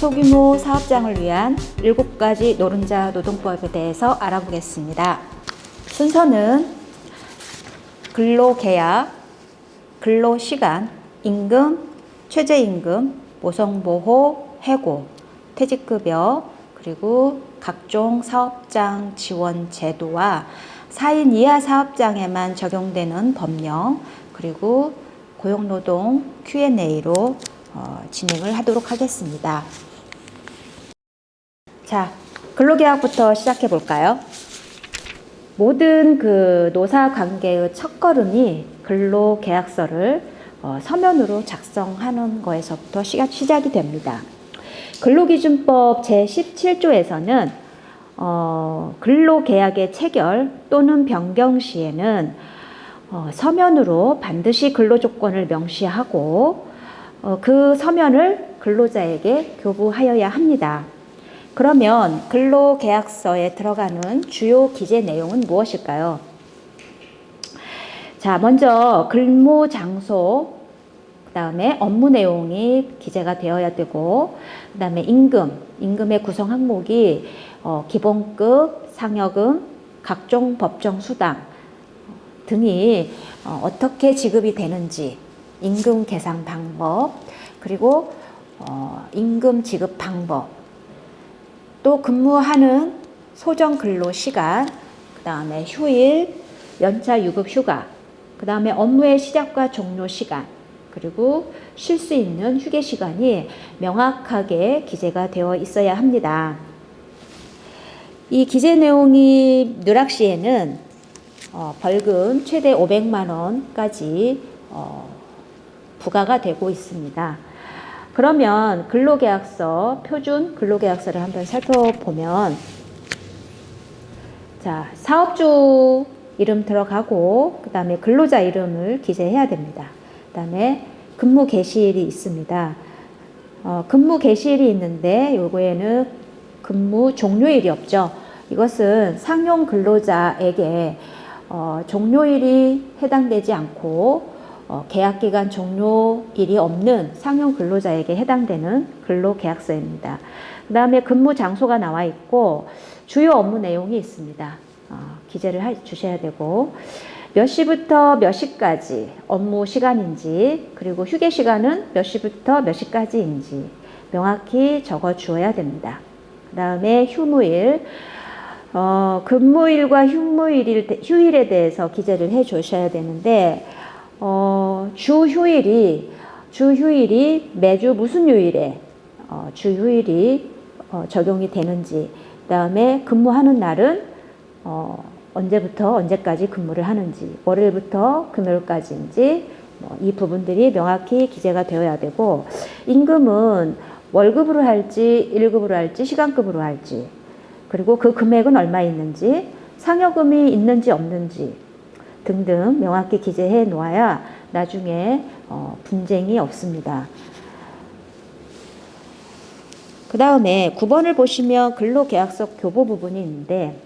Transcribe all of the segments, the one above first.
소규모 사업장을 위한 7가지 노른자 노동법에 대해서 알아보겠습니다. 순서는 근로계약, 근로시간, 임금, 최저임금, 모성보호, 해고, 퇴직급여, 그리고 각종 사업장 지원 제도와 4인 이하 사업장에만 적용되는 법령, 그리고 고용노동 Q&A로 어, 진행을 하도록 하겠습니다. 자, 근로계약부터 시작해 볼까요? 모든 그 노사 관계의 첫 걸음이 근로계약서를 어, 서면으로 작성하는 거에서부터 시작, 시작이 됩니다. 근로기준법 제17조에서는 어, 근로계약의 체결 또는 변경 시에는 어, 서면으로 반드시 근로조건을 명시하고 어, 그 서면을 근로자에게 교부하여야 합니다. 그러면 근로계약서에 들어가는 주요 기재 내용은 무엇일까요? 자, 먼저 근무 장소, 그 다음에 업무 내용이 기재가 되어야 되고, 그 다음에 임금, 임금의 구성 항목이 어, 기본급, 상여금, 각종 법정 수당 등이 어, 어떻게 지급이 되는지, 임금 계산 방법, 그리고 어, 임금 지급 방법, 또 근무하는 소정 근로 시간, 그 다음에 휴일, 연차 유급 휴가, 그 다음에 업무의 시작과 종료 시간, 그리고 쉴 수 있는 휴게 시간이 명확하게 기재가 되어 있어야 합니다. 이 기재 내용이 누락 시에는 어, 벌금 최대 500만 원까지 어, 부과가 되고 있습니다. 그러면 근로계약서, 표준 근로계약서를 한번 살펴보면, 자, 사업주 이름 들어가고, 그 다음에 근로자 이름을 기재해야 됩니다. 그 다음에 근무 개시일이 있습니다. 어, 근무 개시일이 있는데, 요거에는 근무 종료일이 없죠. 이것은 상용 근로자에게 어, 종료일이 해당되지 않고, 어, 계약기간 종료일이 없는 상용 근로자에게 해당되는 근로계약서입니다. 그 다음에 근무 장소가 나와 있고 주요 업무 내용이 있습니다. 어, 기재를 해 주셔야 되고 몇 시부터 몇 시까지 업무 시간인지 그리고 휴게 시간은 몇 시부터 몇 시까지인지 명확히 적어 주어야 됩니다. 그 다음에 휴무일 어, 근무일과 휴무일 휴일에 대해서 기재를 해 주셔야 되는데 어, 주 휴일이 주 휴일이 매주 무슨 요일에 어, 주 휴일이 어, 적용이 되는지 그다음에 근무하는 날은 어, 언제부터 언제까지 근무를 하는지 월요일부터 금요일까지인지 뭐, 이 부분들이 명확히 기재가 되어야 되고 임금은 월급으로 할지 1급으로 할지 시간급으로 할지 그리고 그 금액은 얼마 있는지 상여금이 있는지 없는지 등등 명확히 기재해 놓아야 나중에 어, 분쟁이 없습니다. 그 다음에 9번을 보시면 근로계약서 교보 부분이 있는데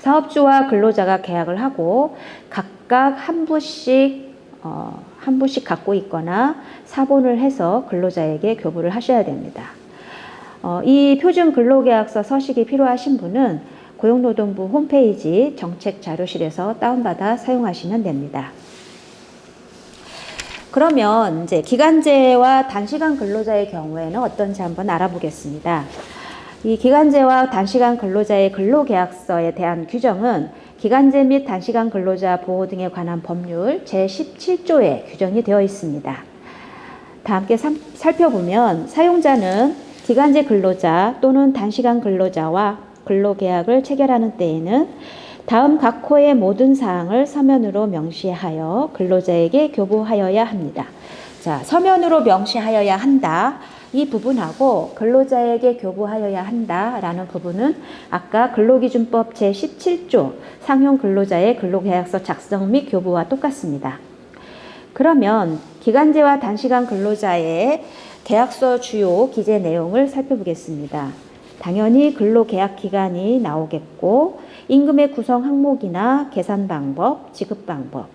사업주와 근로자가 계약을 하고 각각 한 부씩 어, 한 부씩 갖고 있거나 사본을 해서 근로자에게 교부를 하셔야 됩니다. 어, 이 표준 근로계약서 서식이 필요하신 분은 고용노동부 홈페이지 정책 자료실에서 다운받아 사용하시면 됩니다. 그러면 이제 기간제와 단시간 근로자의 경우에는 어떤지 한번 알아보겠습니다. 이 기간제와 단시간 근로자의 근로계약서에 대한 규정은 기간제 및 단시간 근로자 보호 등에 관한 법률 제17조에 규정이 되어 있습니다. 다 함께 살펴보면 사용자는 기간제 근로자 또는 단시간 근로자와 근로계약을 체결하는 때에는 다음 각 호의 모든 사항을 서면으로 명시하여 근로자에게 교부하여야 합니다. 자, 서면으로 명시하여야 한다. 이 부분하고 근로자에게 교부하여야 한다라는 부분은 아까 근로기준법 제17조 상용 근로자의 근로계약서 작성 및 교부와 똑같습니다. 그러면 기간제와 단시간 근로자의 계약서 주요 기재 내용을 살펴보겠습니다. 당연히 근로계약 기간이 나오겠고 임금의 구성 항목이나 계산 방법, 지급 방법.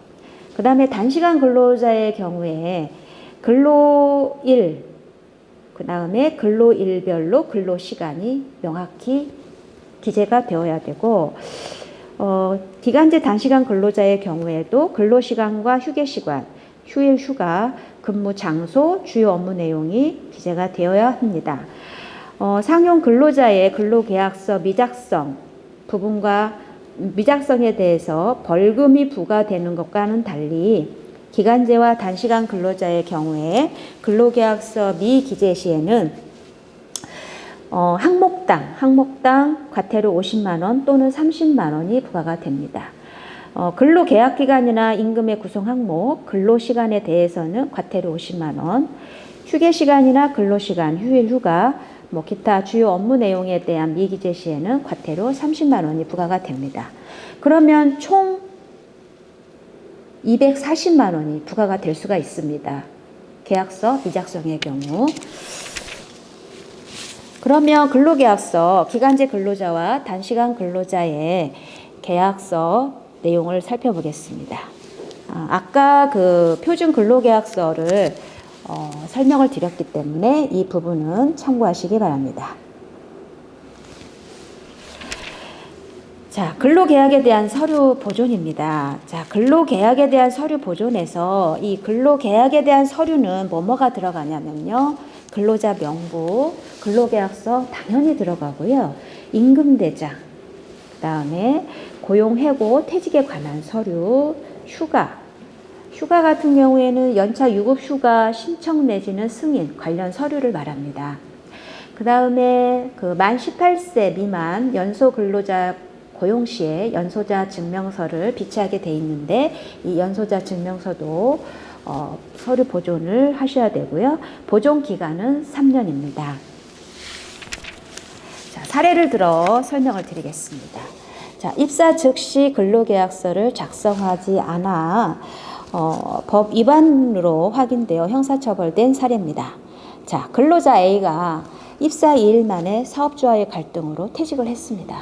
그 다음에 단시간 근로자의 경우에 근로일, 그 다음에 근로일별로 근로시간이 명확히 기재가 되어야 되고, 어, 기간제 단시간 근로자의 경우에도 근로시간과 휴게시간, 휴일 휴가, 근무 장소, 주요 업무 내용이 기재가 되어야 합니다. 어, 상용 근로자의 근로계약서 미작성 부분과 미작성에 대해서 벌금이 부과되는 것과는 달리 기간제와 단시간 근로자의 경우에 근로계약서 미기재 시에는 어, 항목당, 항목당 과태료 50만 원 또는 30만 원이 부과가 됩니다. 어, 근로 계약 기간이나 임금의 구성 항목, 근로 시간에 대해서는 과태료 50만 원, 휴게 시간이나 근로 시간, 휴일 휴가, 뭐 기타 주요 업무 내용에 대한 미기재 시에는 과태료 30만 원이 부과가 됩니다. 그러면 총 240만 원이 부과가 될 수가 있습니다. 계약서 미작성의 경우. 그러면 근로계약서 기간제 근로자와 단시간 근로자의 계약서 내용을 살펴보겠습니다. 아, 아까 그 표준 근로계약서를 어, 설명을 드렸기 때문에 이 부분은 참고하시기 바랍니다. 자, 근로계약에 대한 서류 보존입니다. 자, 근로계약에 대한 서류 보존에서 이 근로계약에 대한 서류는 뭐뭐가 들어가냐면요. 근로자 명부, 근로계약서 당연히 들어가고요. 임금대장, 그 다음에 고용해고, 퇴직에 관한 서류, 휴가, 휴가 같은 경우에는 연차 유급 휴가 신청 내지는 승인 관련 서류를 말합니다. 그 다음에 그 만 18세 미만 연소 근로자 고용 시에 연소자 증명서를 비치하게 돼 있는데 이 연소자 증명서도 어, 서류 보존을 하셔야 되고요. 보존 기간은 3년입니다. 자, 사례를 들어 설명을 드리겠습니다. 자, 입사 즉시 근로계약서를 작성하지 않아 어, 법 위반으로 확인되어 형사처벌된 사례입니다. 자, 근로자 A가 입사 2일 만에 사업주와의 갈등으로 퇴직을 했습니다.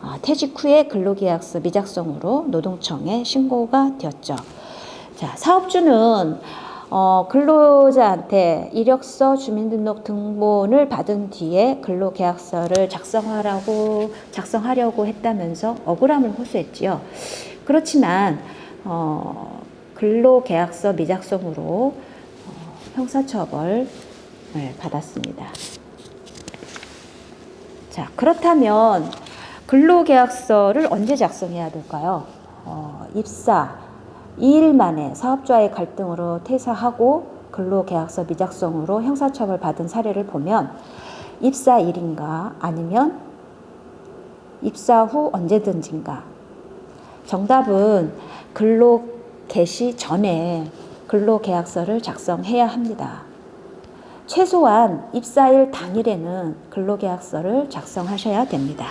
아, 퇴직 후에 근로계약서 미작성으로 노동청에 신고가 되었죠. 자, 사업주는 어, 근로자한테 이력서, 주민등록 등본을 받은 뒤에 근로계약서를 작성하라고 작성하려고 했다면서 억울함을 호소했지요. 그렇지만 어, 근로계약서 미작성으로 어, 형사처벌을 받았습니다. 자, 그렇다면 근로계약서를 언제 작성해야 될까요? 어, 입사 2일 만에 사업자의 갈등으로 퇴사하고 근로계약서 미작성으로 형사처벌 받은 사례를 보면 입사 일인가 아니면 입사 후 언제든지인가 정답은 근로 개시 전에 근로계약서를 작성해야 합니다. 최소한 입사일 당일에는 근로계약서를 작성하셔야 됩니다.